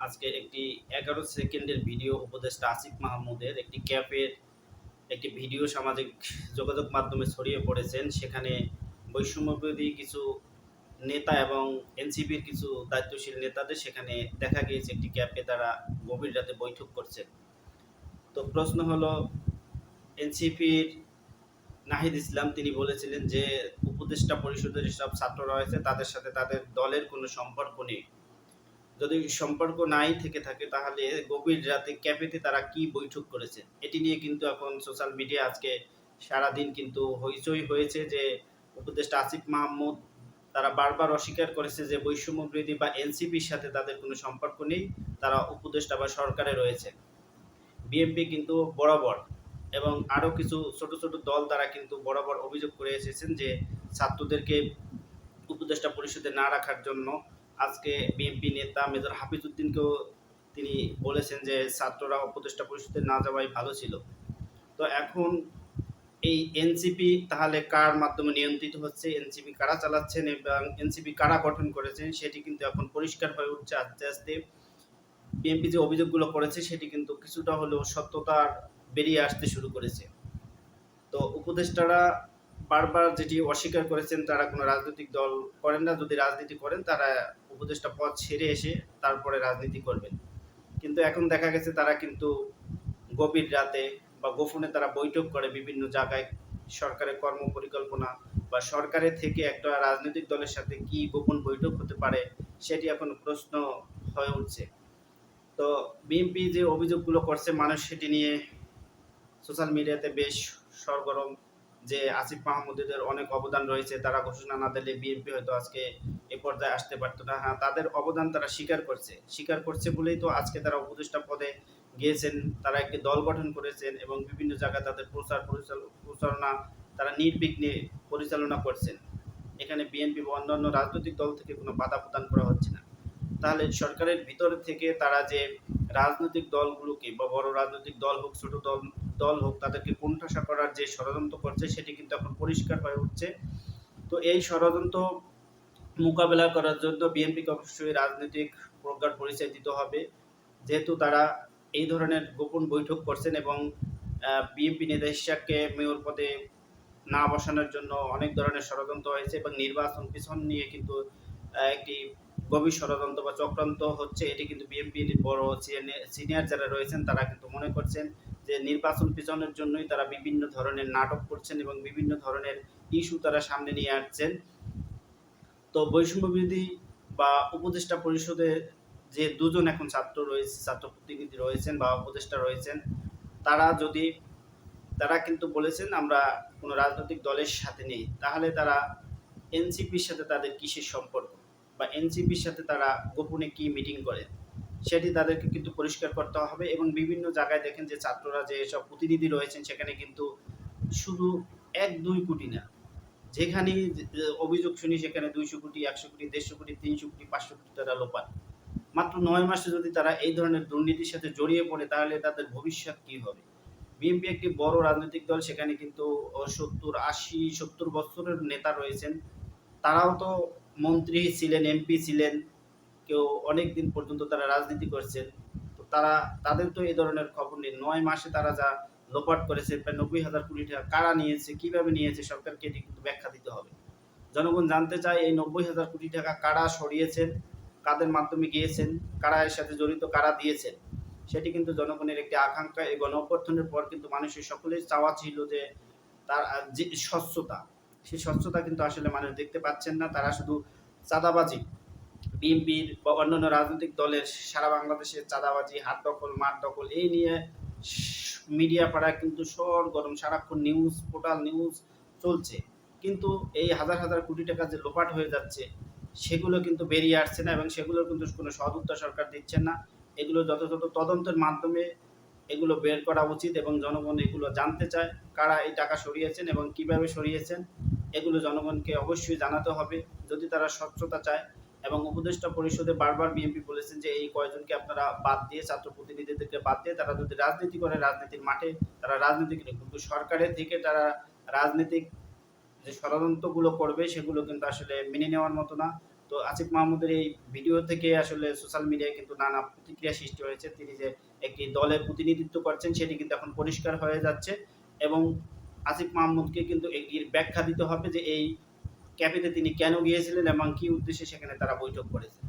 আজকে একটি এগারো সেকেন্ডের ভিডিও উপদেষ্টা আসিফ মাহমুদের একটি ক্যাফের একটি ভিডিও সামাজিক যোগাযোগ মাধ্যমে ছড়িয়ে পড়েছেন। সেখানে বৈষম্যবিরোধী কিছু নেতা এবং এনসিপির কিছু দায়িত্বশীল নেতাদের সেখানে দেখা গিয়েছে একটি ক্যাফে তারা গভীর রাতে বৈঠক করছেন। তো প্রশ্ন হলো, এনসিপির নাহিদ ইসলাম তিনি বলেছিলেন যে, উপদেষ্টা পরিষদের যেসব ছাত্র রয়েছে, তাদের সাথে তাদের দলের কোনো সম্পর্ক নেই। যদি সম্পর্ক নাই থেকে থাকে, তাহলে গভীর রাতে ক্যাফেতে তারা কি বৈঠক করেছে? এটি নিয়ে কিন্তু এখন সোশ্যাল মিডিয়া আজকে সারাদিন কিন্তু হইচই হয়েছে যে উপদেষ্টা আসিফ মাহমুদ, তারা বারবার অস্বীকার করেছে যে বৈষম্য বিরোধী বা এনসিপির সাথে তাদের কোনো সম্পর্ক নেই, তারা উপদেষ্টা বা সরকারে রয়েছে। বিএনপি কিন্তু বরাবর এবং আরও কিছু ছোট ছোট দল তারা কিন্তু বরাবর অভিযোগ করে এসেছেন যে ছাত্রদেরকে উপদেষ্টা পরিষদে না রাখার জন্য আজকে বিএনপি নেতা মেজর হাফিজউদ্দিনকেও তিনি বলেছেন যে ছাত্ররা উপদেষ্টা পরিষদে না যাওয়াই ভালো ছিল। তো এখন এই এনসিপি তাহলে কার মাধ্যমে নিয়ন্ত্রিত হচ্ছে? এনসিপি কারা চালাচ্ছেন এবং এনসিপি কারা গঠন করেছেন সেটি কিন্তু এখন পরিষ্কার হয়ে উঠছে আস্তে আস্তে। বিএনপি যে অভিযোগগুলো করেছে সেটি কিন্তু কিছুটা হলেও সত্যতার বেরিয়ে আসতে শুরু করেছে। তো উপদেষ্টারা বারবার যেটি অস্বীকার করেছেন তারা কোনো রাজনৈতিক দল করেন না। যদি রাজনীতি করেন, তারা উপদেষ্টা পদ ছেড়ে এসে তারপরে রাজনীতি করবেন। কিন্তু এখন দেখা গেছে তারা কিন্তু গভীর রাতে বা গোপনে তারা বৈঠক করে বিভিন্ন জায়গায়, সরকারের কর্ম পরিকল্পনা বা সরকারের থেকে একটা রাজনৈতিক দলের সাথে কি গোপন বৈঠক হতে পারে, সেটি এখন প্রশ্ন হয়ে উঠছে। তো বিএনপি যে অভিযোগগুলো করছে, মানুষ সেটি নিয়ে সোশ্যাল মিডিয়াতে বেশ সরগরম যে আসিফ মাহমুদের অনেক অবদান রয়েছে, তারা ঘোষণা না দিলে বিএনপি হয়তো আজকে এ পর্যায়ে আসতে পারতো না। হ্যাঁ তাদের অবদান তারা স্বীকার করছে। স্বীকার করছে বলেই তো আজকে তারা উপদেষ্টা পদে গিয়েছেন। তারা একটি দল গঠন করেছেন এবং বিভিন্ন জায়গায় তাদের প্রচার প্রচারণা তারা নির্বিঘ্নে পরিচালনা করছেন। এখানে বিএনপি বা অন্যান্য রাজনৈতিক দল থেকে কোনো বাধা প্রদান করা হচ্ছে না। তাহলে সরকারের ভিতর থেকে তারা যে রাজনৈতিক দলগুলোকে বা বড় রাজনৈতিক দল হোক, ছোট দল দল হোক, তাদেরকে কোণঠাসা করার যে ষড়যন্ত্র করছে, সেটি কিন্তু এখন পরিষ্কার হয়ে উঠছে। তো এই ষড়যন্ত্র মোকাবেলা করার জন্য বিএনপিকে অবশ্যই রাজনৈতিক প্রজ্ঞার পরিচয় দিতে হবে। যেহেতু তারা এই ধরনের গোপন বৈঠক করছেন এবং বিএনপি নেতা ইশাককে মেয়র পদে না বসানোর জন্য অনেক ধরনের ষড়যন্ত্র হয়েছে এবং নির্বাচন পিছন নিয়ে কিন্তু একটি গভীর ষড়যন্ত্র বা চক্রান্ত হচ্ছে, এটি কিন্তু বিএনপির বড় সিনিয়র যারা রয়েছেন, তারা কিন্তু মনে করছেন যে নির্বাচন পিছনের জন্যই তারা বিভিন্ন ধরনের নাটক করছেন এবং বিভিন্ন ধরনের ইস্যু তারা সামনে নিয়ে আসছেন। তো বৈষম্য বিরোধী বা উপদেষ্টা পরিষদে যে দুজন এখন ছাত্র রয়েছে, ছাত্র প্রতিনিধি রয়েছেন বা উপদেষ্টা রয়েছেন, তারা যদি, তারা কিন্তু বলেছেন আমরা কোনো রাজনৈতিক দলের সাথে নেই, তাহলে তারা এনসিপির সাথে তাদের কিসের সম্পর্ক? বা এনসিপির সাথে তারা গোপনে কি মিটিং করে, সেটি তাদেরকে কিন্তু পরিষ্কার করতে হবে এবং বিভিন্ন জায়গায় দেখেন যে ছাত্ররা যে সব প্রতিনিধি রয়েছেন, সেখানে কিন্তু শুধু এক দুই কোটি না যেখানেই অভিযোগ শুনি সেখানে দুইশো কোটি, একশো কোটি, দেড়শো কোটি, তিনশো কোটি, পাঁচশো কোটি তারা লোপান। মাত্র নয় মাসে যদি তারা এই ধরনের দুর্নীতির সাথে জড়িয়ে পড়ে, তাহলে তাদের ভবিষ্যৎ কী হবে? বিএনপি একটি বড় রাজনৈতিক দল, সেখানে কিন্তু সত্তর, আশি, সত্তর বছরের নেতা রয়েছেন, তারাও তো মন্ত্রী ছিলেন এমপি ছিলেন, কেউ অনেক দিন পর্যন্ত তারা রাজনীতি করছেন। তো তারা, তাদের তো এই ধরনের খবর নেই। নয় মাসে তারা যা লোপাট করেছে, প্রায় নব্বই হাজার কোটি টাকা কারা নিয়েছে, কীভাবে নিয়েছে, সরকারকে এটি কিন্তু ব্যাখ্যা দিতে হবে। জনগণ জানতে চায় এই নব্বই হাজার কোটি টাকা কারা সরিয়েছেন, কাদের মাধ্যমে গিয়েছেন, কারা এর সাথে জড়িত, কারা দিয়েছেন, সেটি কিন্তু জনগণের একটি আকাঙ্ক্ষা। এই গণ অভ্যর্থনের পর কিন্তু মানুষের সকলের চাওয়া ছিল যে তার যে স্বচ্ছতা সেই স্বচ্ছতা কিন্তু আসলে মানুষ দেখতে পাচ্ছেন না। তারা শুধু চাঁদাবাজি, বিএনপির বা অন্যান্য রাজনৈতিক দলের সারা বাংলাদেশে চাঁদাবাজি, হাত দখল মাঠ দখল, এই নিয়ে মিডিয়া পাড়া কিন্তু সর গরম সারাক্ষণ নিউজ, পোর্টাল নিউজ চলছে। কিন্তু এই হাজার হাজার কোটি টাকা যে লোপাট হয়ে যাচ্ছে, সেগুলো কিন্তু বেরিয়ে আসছে না এবং সেগুলোর কিন্তু কোনো সদুত্তর সরকার দিচ্ছেন না। এগুলো যথাযথ তদন্তের মাধ্যমে এগুলো বের করা উচিত এবং জনগণ এগুলো জানতে চায়, কারা এই টাকা সরিয়েছেন এবং কীভাবে সরিয়েছেন। এগুলো জনগণকে অবশ্যই জানাতে হবে। যদি তারা স্বচ্ছতা চায় এবং উপদেষ্টা পরিষদে বারবার বিএনপি বলেছেন যে এই কয়জনকে আপনারা বাদ দিয়ে, ছাত্র প্রতিনিধিদেরকে বাদ দিয়ে তারা যদি রাজনীতি করে, রাজনীতির মাঠে তারা রাজনীতি করে। কিন্তু সরকারের থেকে তারা রাজনীতিক যে ষড়যন্ত্রগুলো করবে, সেগুলো কিন্তু আসলে মেনে নেওয়ার মতো না। তো আসিফ মাহমুদের এই ভিডিও থেকে আসলে সোশ্যাল মিডিয়ায় কিন্তু নানা প্রতিক্রিয়া সৃষ্টি হয়েছে। তিনি যে একটি দলের প্রতিনিধিত্ব করছেন, সেটি কিন্তু এখন পরিষ্কার হয়ে যাচ্ছে এবং আসিফ মাহমুদকে কিন্তু এর ব্যাখ্যা দিতে হবে যে এই ক্যাফেতে তিনি কেন গিয়েছিলেন এবং কী উদ্দেশ্যে সেখানে তারা বৈঠক করেছে।